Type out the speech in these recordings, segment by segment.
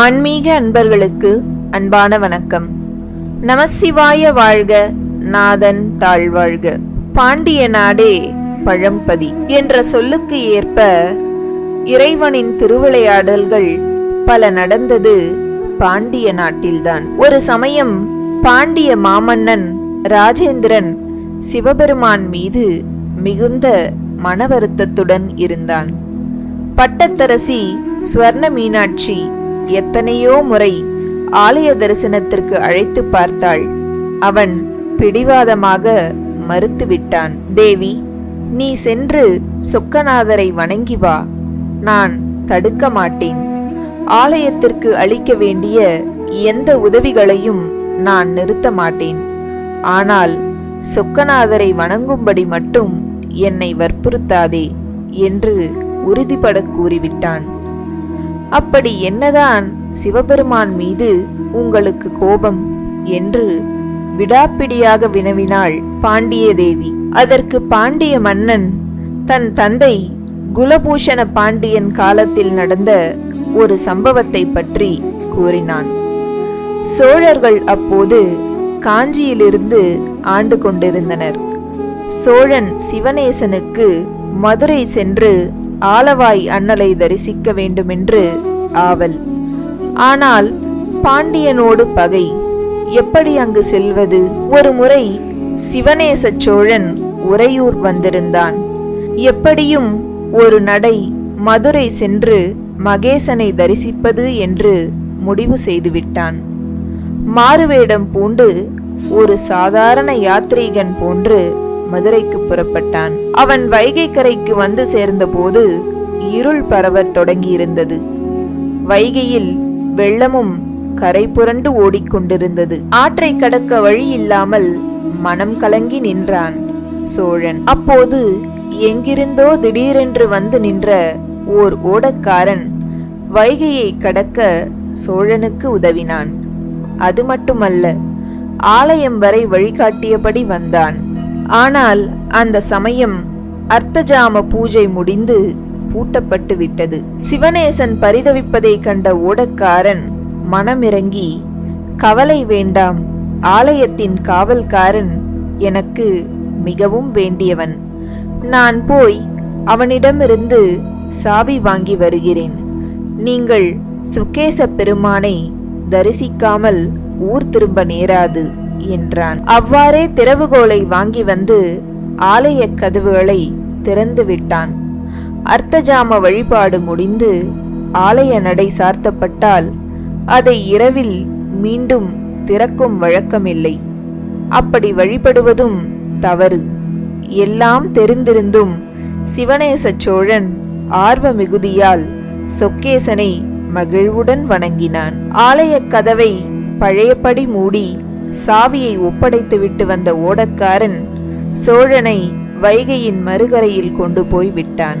ஆன்மீக அன்பர்களுக்கு அன்பான வணக்கம். நமசிவாய வாழ்க நாதன் தாழ்வாழ்க. பாண்டிய நாடே பழம்பதி என்ற சொல்லுக்கு ஏற்ப இறைவனின் திருவிளையாடல்கள் பல நடந்தது பாண்டிய நாட்டில்தான். ஒரு சமயம் பாண்டிய மாமன்னன் ராஜேந்திரன் சிவபெருமான் மீது மிகுந்த மனவருத்தத்துடன் இருந்தான். பட்டத்தரசி ஸ்வர்ண மீனாட்சி எத்தனையோ முறை ஆலய தரிசனத்திற்கு அழைத்து பார்த்தாள். அவன் பிடிவாதமாக மறுத்துவிட்டான். தேவி நீ சென்று சொக்கநாதரை வணங்கி வா. நான் தடுக்க மாட்டேன். ஆலயத்திற்கு அளிக்க வேண்டிய எந்த உதவிகளையும் நான் நிறுத்த மாட்டேன். ஆனால் சொக்கநாதரை வணங்கும்படி மட்டும் என்னை வற்புறுத்தாதே என்று உறுதிபட கூறிவிட்டான். அப்படி என்னதான் சிவபெருமான் மீது உங்களுக்கு கோபம்? என்று விடாப்பிடியாக வினவினாள் பாண்டிய தேவி அதற்கு பாண்டிய மன்னன் தன் தந்தை குலபூஷண பாண்டியன் காலத்தில் நடந்த ஒரு சம்பவத்தை பற்றி கூறினான். சோழர்கள் அப்போது காஞ்சியிலிருந்து ஆண்டு கொண்டிருந்தனர். சோழன் சிவநேசனுக்கு மதுரை சென்று ஆலவாய் அண்ணலை தரிசிக்க வேண்டுமென்று ஆவல். ஆனால் பாண்டியனோடு பகை. எப்படி அங்கு செல்வது? ஒரு முறை சிவநேச சோழன் உறையூர் வந்திருந்தான். எப்படியும் ஒரு நடை மதுரை சென்று மகேசனை தரிசிப்பது என்று முடிவு செய்துவிட்டான். மாறுவேடம் பூண்டு ஒரு சாதாரண யாத்ரீகன் போன்று மதுரைக்கு புறப்பட்டான். அவன் வைகை கரைக்கு வந்து சேர்ந்தபோது இருள் பரவத் தொடங்கியிருந்தது. வைகையில் வெள்ளமும் கரை புரண்டு ஓடிக்கொண்டிருந்தது ஆற்றை கடக்க வழி இல்லாமல் மனம் கலங்கி நின்றான் சோழன். அப்போது எங்கிருந்தோ திடீரென்று வந்து நின்ற ஓர் ஓடக்காரன் வைகையை கடக்க சோழனுக்கு உதவினான். அது மட்டுமல்ல ஆலயம் வரை வழிகாட்டியபடி வந்தான். ஆனால் அந்த சமயம் அர்த்தஜாம பூஜை முடிந்து பூட்டப்பட்டு விட்டது. சிவநேசன் பரிதவிப்பதை கண்ட ஓடக்காரன் மனமிறங்கி கவலை வேண்டாம் ஆலயத்தின் காவல்காரன் எனக்கு மிகவும் வேண்டியவன். நான் போய் அவனிடமிருந்து சாவி வாங்கி வருகிறேன். நீங்கள் சுக்கேச பெருமானை தரிசிக்காமல் ஊர் திரும்ப நேராது. என்றான். அவ்வாறே திறவுகோலை வாங்கி வந்து ஆலய கதவுகளை திறந்து விட்டான். அர்த்தஜாம வழிபாடு முடிந்து ஆலய நடை சார்த்தப்பட்டால் அதை இரவில் மீண்டும் திறக்கும் வழக்கமில்லை. அப்படி வழிபடுவதும் தவறு. எல்லாம் தெரிந்திருந்தும் சிவநேச சோழன் ஆர்வ மிகுதியால் சொக்கேசனை மகிழ்வுடன் வணங்கினான். ஆலயக் கதவை பழையபடி மூடி சாவியை ஒப்படைத்து விட்டு வந்த ஓடக்காரன் சோழனை வைகையின் மறுகரையில் கொண்டு போய் விட்டான்.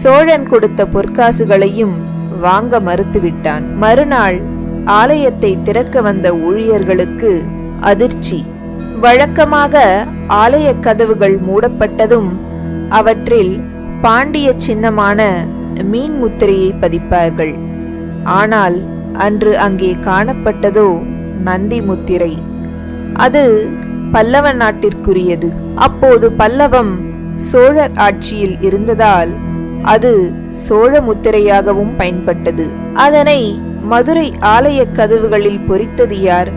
சோழன் கொடுத்த பொற்காசுகளையும் வாங்க மறுத்துவிட்டான் மறுநாள் ஆலயத்தை திறக்க வந்த ஊழியர்களுக்கு அதிர்ச்சி. வழக்கமாக ஆலய கதவுகள் மூடப்பட்டதும் அவற்றில் பாண்டிய சின்னமான மீன் முத்திரையை பதிப்பார்கள். ஆனால் அன்று அங்கே காணப்பட்டதோ நந்தி முத்திரை அது பல்லவ நாட்டிற்குரியது. அப்போது பல்லவம் சோழர் ஆட்சியில் இருந்ததால் அது சோழ முத்திரையாகவும் பயன்பட்டது. அதனை மதுரை ஆலய கதவுகளில் பொறித்தது யார்?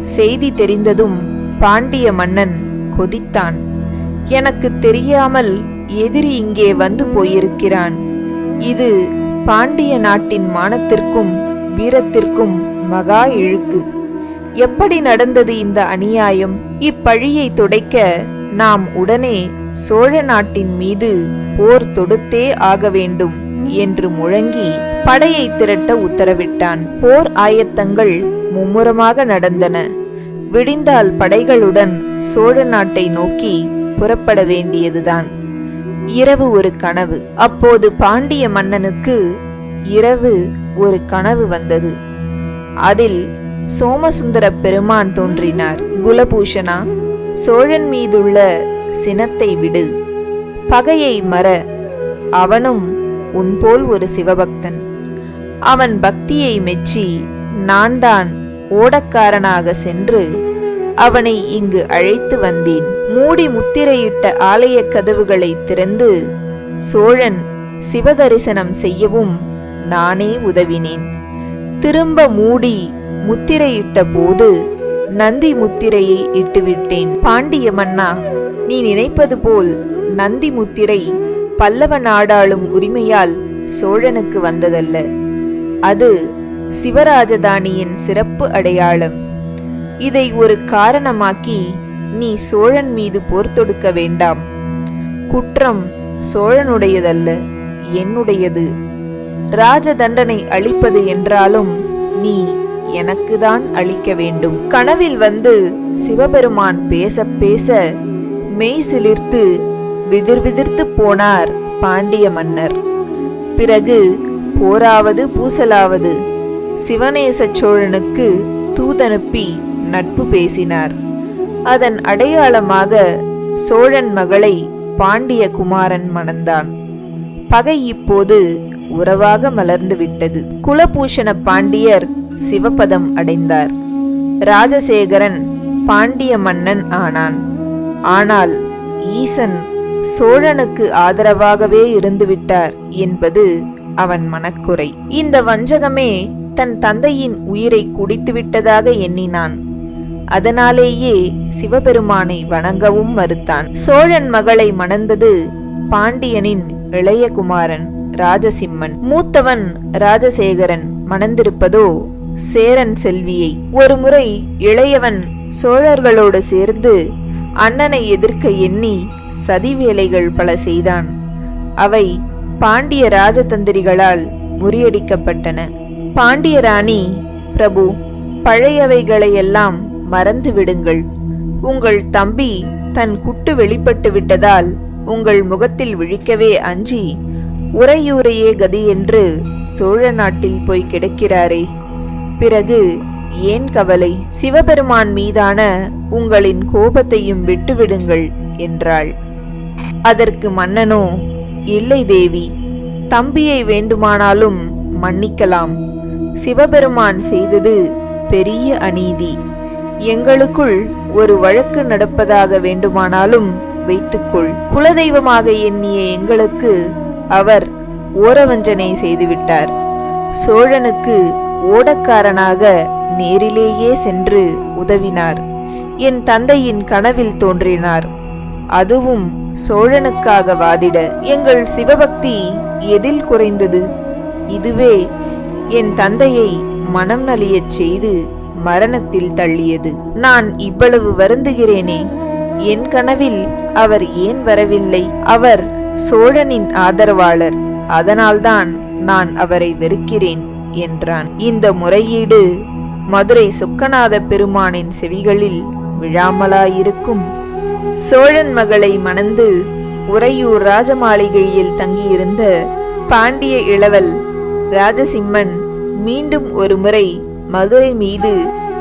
செய்தி தெரிந்ததும் பாண்டிய மன்னன் கொதித்தான். எனக்கு தெரியாமல் எதிரி இங்கே வந்து போயிருக்கிறான். இது பாண்டிய நாட்டின் மானத்திற்கும் வீரத்திற்கும் மகா இழுக்கு. எப்படி நடந்தது இந்த அநியாயம்? இப்பழியை துடைக்க நாம் உடனே சோழ நாட்டின் மீது போர் தொடுத்தே ஆக வேண்டும் என்று முழங்கி படையை திரட்ட உத்தரவிட்டான். போர் ஆயத்தங்கள் மும்முரமாக நடந்தன. விடிந்தால் படைகளுடன் சோழ நாட்டை நோக்கி புறப்பட வேண்டியதுதான். இரவு ஒரு கனவு. அப்போது பாண்டிய மன்னனுக்கு இரவு ஒரு கனவு வந்தது. அதில் சோமசுந்தர பெருமான் தோன்றினார். குலபூஷணா சோழன் மீதுள்ள சினத்தை விடு. பகையை மற அவனும் உன்போல் ஒரு சிவபக்தன். அவன் பக்தியை மெச்சி நான் தான் ஓடக்காரனாக சென்று அவனை இங்கு அழைத்து வந்தேன். மூடி முத்திரையிட்ட ஆலய கதவுகளை திறந்து சோழன் சிவதரிசனம் செய்யவும் நானே உதவினேன். திரும்ப மூடி முத்திரையிட்ட போது நந்தி முத்திரையை இட்டுவிட்டேன். பாண்டிய மன்னா நீ நினைப்பது போல் நந்தி முத்திரை பல்லவ நாடாளும் உரிமையால் சோழனுக்கு வந்ததல்ல. அது சிவராஜதானியின் சிறப்பு அடையாளம். இதை ஒரு காரணமாக்கி நீ சோழன் மீது போர் தொடுக்க வேண்டாம். குற்றம் சோழனுடையதல்ல என்னுடையது. ராஜ தண்டனை அளிப்பது என்றாலும் நீ எனக்குதான் அளிக்க வேண்டும். கனவில் வந்து சிவபெருமான் பேச பேச மெய் சிலிர்த்து விதிர் விதிர்த்து போனார் பாண்டிய மன்னர். பிறகு போராவது பூசலாவது சிவநேச சோழனுக்கு தூதனுப்பி நட்பு பேசினார். அதன் அடையாளமாக சோழன் மகளை பாண்டிய குமாரன் மணந்தான். பகை இப்போது உறவாக மலர்ந்து விட்டது. குலபூஷண பாண்டியர் சிவபதம் அடைந்தார். ராஜசேகரன் பாண்டிய மன்னன் ஆனான். ஆனால் ஈசன் சோழனுக்கு ஆதரவாகவே இருந்துவிட்டார் என்பது அவன் மனக்குறை. இந்த வஞ்சகமே தன் தந்தையின் உயிரை குடித்துவிட்டதாக எண்ணினான். அதனாலேயே சிவபெருமானை வணங்கவும் மறுத்தான். சோழன் மகளை மணந்தது பாண்டியனின் இளைய குமாரன் ராஜசிம்மன். மூத்தவன் ராஜசேகரன் மணந்திருப்பதோ சேரன் செல்வியை. ஒருமுறை இளையவன் சோழர்களோடு சேர்ந்து அண்ணனை எதிர்க்க எண்ணி சதி வேலைகள் பல செய்தான். அவை பாண்டிய ராஜதந்திரிகளால் முறியடிக்கப்பட்டன. பாண்டிய ராணி பிரபு பழையவைகளையெல்லாம் மறந்து விடுங்கள். உங்கள் தம்பி தன் குட்டு வெளிப்பட்டு விட்டதால் உங்கள் முகத்தில் விழிக்கவே அஞ்சி உரையூரையே கதி என்று சோழ நாட்டில் போய் கிடக்கிறாரே. பிறகு ஏன் கவலை? சிவபெருமான் மீதான உங்களின் கோபத்தையும் விட்டுவிடுங்கள் என்றாள். அதற்கு மன்னனோ இல்லை தேவி தம்பியை வேண்டுமானாலும் மன்னிக்கலாம். சிவபெருமான் செய்தது பெரிய அநீதி. எங்களுக்குள் ஒரு வழக்கு நடப்பதாக வேண்டுமானாலும் வைத்துக்கொள். குலதெய்வமாக எண்ணிய எங்களுக்கு அவர் ஓரவஞ்சனை செய்துவிட்டார். சோழனுக்கு ஓடக்காரனாக நேரிலேயே சென்று உதவினார். என் தந்தையின் கனவில் தோன்றினார். அதுவும் சோழனுக்காக வாதிட எங்கள் சிவபக்தி எதில் குறைந்தது? இதுவே என் தந்தையை மனம் நலியச் செய்து மரணத்தில் தள்ளியது. நான் இவ்வளவு வருந்துகிறேனே. என் கனவில் அவர் ஏன் வரவில்லை? அவர் சோழனின் ஆதரவாளர். அதனால்தான் நான் அவரை வெறுக்கிறேன். என்றான். இந்த முறையீடு மதுரை சுக்கநாத பெருமானின் செவிகளில் விழாமலாயிருக்கும். சோழன் மகளை மணந்து உறையூர் ராஜமாளிகையில் தங்கியிருந்த பாண்டிய இளவல் ராஜசிம்மன் மீண்டும் ஒருமுறை மதுரை மீது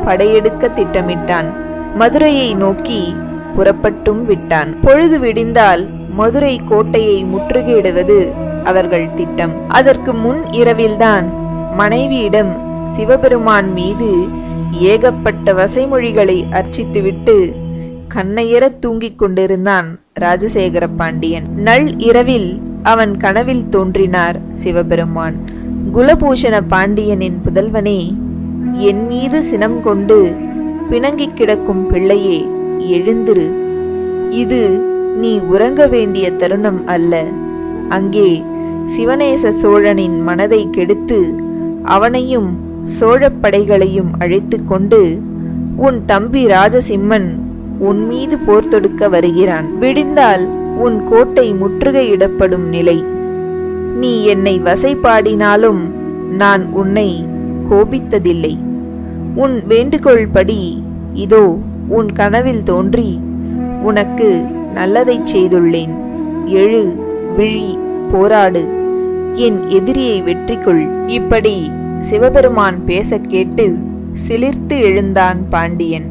படையெடுக்க திட்டமிட்டான். மதுரையை நோக்கி புறப்பட்டும் விட்டான். பொழுது விடிந்தால் மதுரை கோட்டையை முற்றுகையிடுவது அவர்கள் திட்டம். அதற்கு முன் இரவில்தான் மனைவியிடம் சிவபெருமான் மீது ஏகப்பட்ட வசைமொழிகளை அர்ச்சித்துவிட்டு கண்ணையரத் தூங்கிக் கொண்டிருந்தான் ராஜசேகர பாண்டியன். நள் இரவில் அவன் கனவில் தோன்றினார் சிவபெருமான். குலபூஷண பாண்டியனின் புதல்வனே என் மீது சினம் கொண்டு பிணங்கிக் கிடக்கும் பிள்ளையே எழுந்திரு. இது நீ உறங்க வேண்டிய தருணம் அல்ல. அங்கே சிவநேச சோழனின் மனதை கெடுத்து அவனையும் சோழப் படைகளையும் அழைத்து கொண்டு உன் தம்பி ராஜசிம்மன் உன் மீது போர் தொடுக்க வருகிறான். விடிந்தால் உன் கோட்டை முற்றுகையிடப்படும் நிலை. நீ என்னை வசைப்பாடினாலும் நான் உன்னை கோபித்ததில்லை. உன் வேண்டுகோள் படி இதோ உன் கனவில் தோன்றி உனக்கு நல்லதைச் செய்துள்ளேன். எழு விழி போராடு. என் எதிரியை வெற்றி கொள் இப்படி சிவபெருமான் பேச கேட்டு சிலிர்த்து எழுந்தான் பாண்டியன்.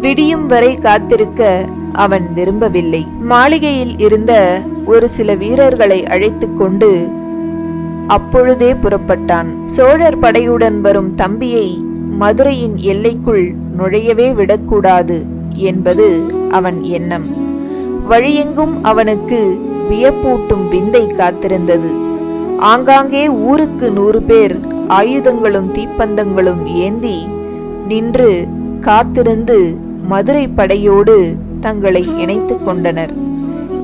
விடியும் வரை காத்திருக்க அவன் விரும்பவில்லை. மாளிகையில் இருந்த ஒரு சில வீரர்களை அழைத்து கொண்டு அப்பொழுதே புறப்பட்டான். சோழர் படையுடன் வரும் தம்பியை மதுரையின் எல்லைக்குள் நுழையவே விடக்கூடாது என்பது அவன் எண்ணம். வழியெங்கும் அவனுக்கு வியப்பூட்டும் விந்தை காத்திருந்தது. ஆங்காங்கே ஊருக்கு நூறு பேர் ஆயுதங்களும் தீப்பந்தங்களும் ஏந்தி நின்று காத்திருந்து மதுரை படையோடு தங்களை இணைத்துக் கொண்டனர்.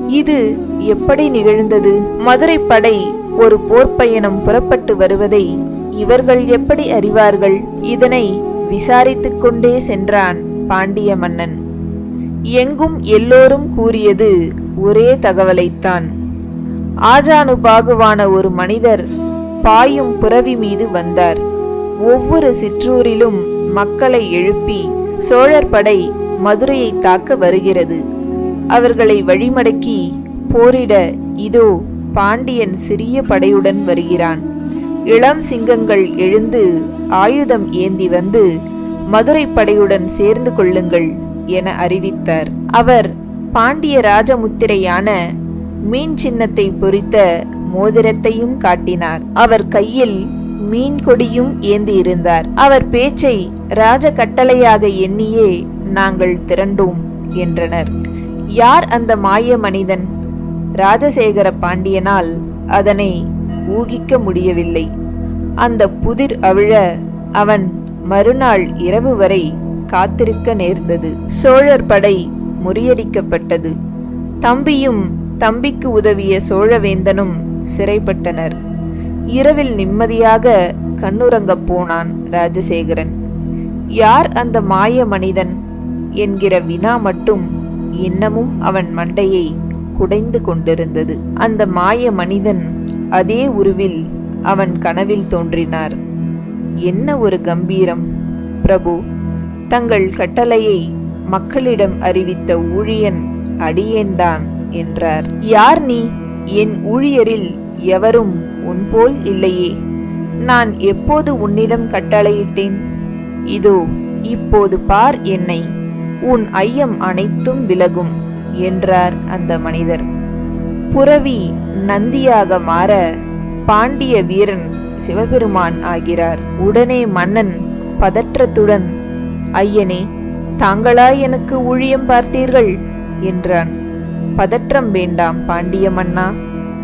இது எப்படி நிகழ்ந்தது? மதுரை படை ஒரு போர்ப்பயணம் புறப்பட்டு வருவதை இவர்கள் எப்படி அறிவார்கள்? இதனை விசாரித்துக் கொண்டே சென்றான் பாண்டிய மன்னன். எங்கும் எல்லோரும் கூறியது ஒரே தகவலைத்தான். ஆஜானுபாகுவான ஒரு மனிதர் பாயும் புறவி மீது வந்தார். ஒவ்வொரு சிற்றூரிலும் மக்களை எழுப்பி சோழர் படை மதுரையை தாக்க வருகிறது. அவர்களை வழிமடக்கி போரிட இதோ பாண்டியன் சிறிய படையுடன் வருகிறான். இளம் சிங்கங்கள் எழுந்து ஆயுதம் ஏந்தி வந்து மதுரை படையுடன் சேர்ந்து கொள்ளுங்கள் என அறிவித்தார். அவர் பாண்டிய ராஜமுத்திரையான மீன் சின்னத்தை பொறித்த மோதிரத்தையும் காட்டினார். அவர் கையில் மீன் கொடியும் ஏந்தியிருந்தார் அவர் பேச்சை ராஜ கட்டளையாக எண்ணியே நாங்கள் திரண்டோம் என்றனர். யார் அந்த மாய மனிதன்? ராஜசேகர பாண்டியனால் அதனை ஊகிக்க முடியவில்லை. அந்த புதிர் அவிழ அவன் மறுநாள் இரவு வரை காத்திருக்க நேர்ந்தது. சோழர் படை முறியடிக்கப்பட்டது. தம்பியும் தம்பிக்கு உதவிய சோழவேந்தனும் சிறைப்பட்டனர். இரவில் நிம்மதியாக கண்ணுறங்கப் போனான் ராஜசேகரன். யார் அந்த மாய மனிதன்? என்கிற வினா மட்டும் இன்னமும் அவன் மண்டையை குடைந்து கொண்டிருந்தது. அந்த மாய மனிதன் அதே உருவில் அவன் கனவில் தோன்றினார். என்ன ஒரு கம்பீரம் பிரபு! தங்கள் கட்டளையை மக்களிடம் அறிவித்த ஊழியன் அடியேன்தான். என்றார். யார் நீ? என் ஊழியரில் எவரும் உன்போல் இல்லையே. நான் எப்போது உன்னிடம் கட்டளையிட்டேன்? இதோ இப்போது பார் என்னை. உன் ஐயம் அனைத்தும் விலகும் என்றார் அந்த மனிதர். புரவி நந்தியாக மாற பாண்டிய வீரன் சிவபெருமான் ஆகிறார். உடனே மன்னன் பதற்றத்துடன் ஐயனே தாங்களா எனக்கு ஊழியம் பார்த்தீர்கள் என்றான். பதற்றம் வேண்டாம் பாண்டிய மன்னா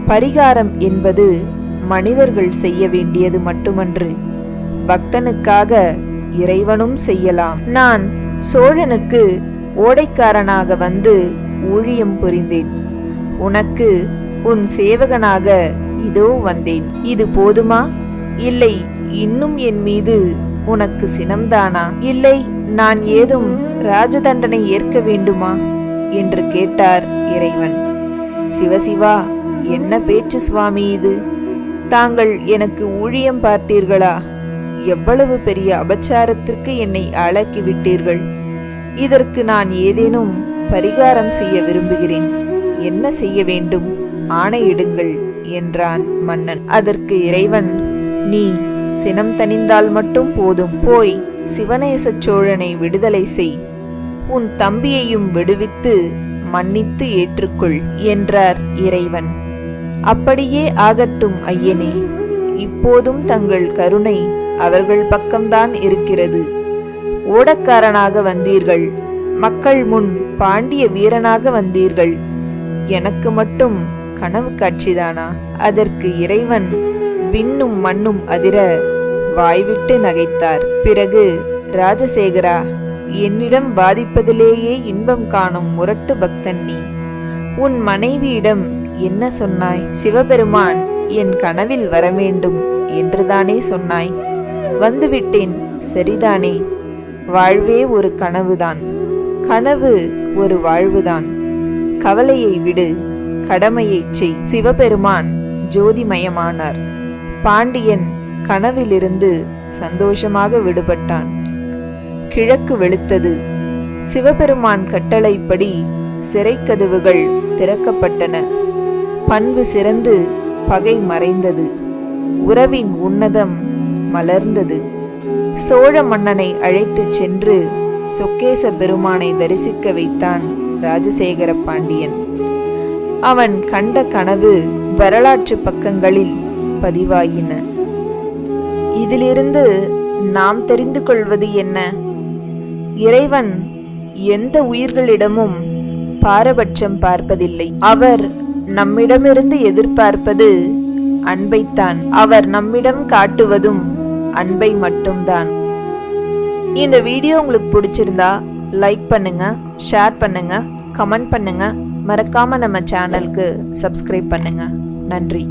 பரிகாரம் என்பது மனிதர்கள் செய்ய வேண்டியது மட்டுமன்று. பக்தனுக்காக இறைவனும் செய்யலாம். நான் சோழனுக்கு ஓடைக்காரனாக வந்து ஊழியம் புரிந்தேன். உனக்கு உன் சேவகனாக இதோ வந்தேன். இது போதுமா? இல்லை இன்னும் என் மீது உனக்கு சினம்தானா? இல்லை நான் ஏதும் ராஜதண்டனை ஏற்க வேண்டுமா? என்று கேட்டார். இறைவன். சிவசிவா என்ன பேச்சு சுவாமி இது? தாங்கள் எனக்கு ஊழியம் பார்த்தீர்களா? எவ்வளவு பெரிய அபச்சாரத்திற்கு என்னை ஆளாக்கி விட்டீர்கள் இதற்கு நான் ஏதேனும் பரிகாரம் செய்ய விரும்புகிறேன். என்ன செய்ய வேண்டும்? ஆணையிடுங்கள் என்றான் மன்னன். அதற்கு இறைவன் நீ சினம் தணிந்தால் மட்டும் போதும். போய் சிவநேச சோழனை விடுதலை செய். உன் தம்பியையும் விடுவித்து மன்னித்து ஏற்றுக்கொள் என்றார் இறைவன். அப்படியே ஆகட்டும் ஐயனே. இப்போதும் தங்கள் கருணை அவர்கள் பக்கம்தான் இருக்கிறது. ஓடக்காரனாக வந்தீர்கள். மக்கள் முன் பாண்டிய வீரனாக வந்தீர்கள். எனக்கு மட்டும் கனவு காட்சிதானா? அதற்கு இறைவன் விண்ணும் மண்ணும் அதிர வாய்விட்டு நகைத்தார். பிறகு ராஜசேகரா என்னிடம் பாதிப்பதிலேயே இன்பம் காணும் முரட்டு பக்தன் நீ. உன் மனைவியிடம் என்ன சொன்னாய்? சிவபெருமான் என் கனவில் வரவேண்டும் என்றுதானே சொன்னாய். வந்துவிட்டேன் சரிதானே. வாழ்வே ஒரு கனவுதான். கனவு ஒரு வாழ்வுதான். கவலையை விடு கடமையைச் செய். சிவபெருமான் ஜோதிமயமானார். பாண்டியன் கனவிலிருந்து சந்தோஷமாக விடுபட்டான். கிழக்கு வெளுத்தது. சிவபெருமான் கட்டளைப்படி சிறைக்கதவுகள் திறக்கப்பட்டன. பண்பு சிறந்து பகை மறைந்தது. உறவின் உன்னதம் மலர்ந்தது. சோழ மன்னனை அழைத்துச் சென்று சொக்கேச பெருமானை தரிசிக்க வைத்தான் ராஜசேகர பாண்டியன். அவன் கண்ட கனவு வரலாற்று பக்கங்களில் பதிவாயின. இதிலிருந்து நாம் தெரிந்து கொள்வது என்ன? இறைவன் எந்த உயிர்களிடமும் பாரபட்சம் பார்ப்பதில்லை. அவர் நம்மிடமிருந்து எதிர்பார்ப்பது அன்பைத்தான். அவர் நம்மிடம் காட்டுவதும் அன்பை மட்டும்தான். இந்த வீடியோ உங்களுக்கு பிடிச்சிருந்தா லைக் பண்ணுங்க ஷேர் பண்ணுங்க கமெண்ட் பண்ணுங்க. மறக்காம நம்ம சேனலுக்கு சப்ஸ்கிரைப் பண்ணுங்க. நன்றி.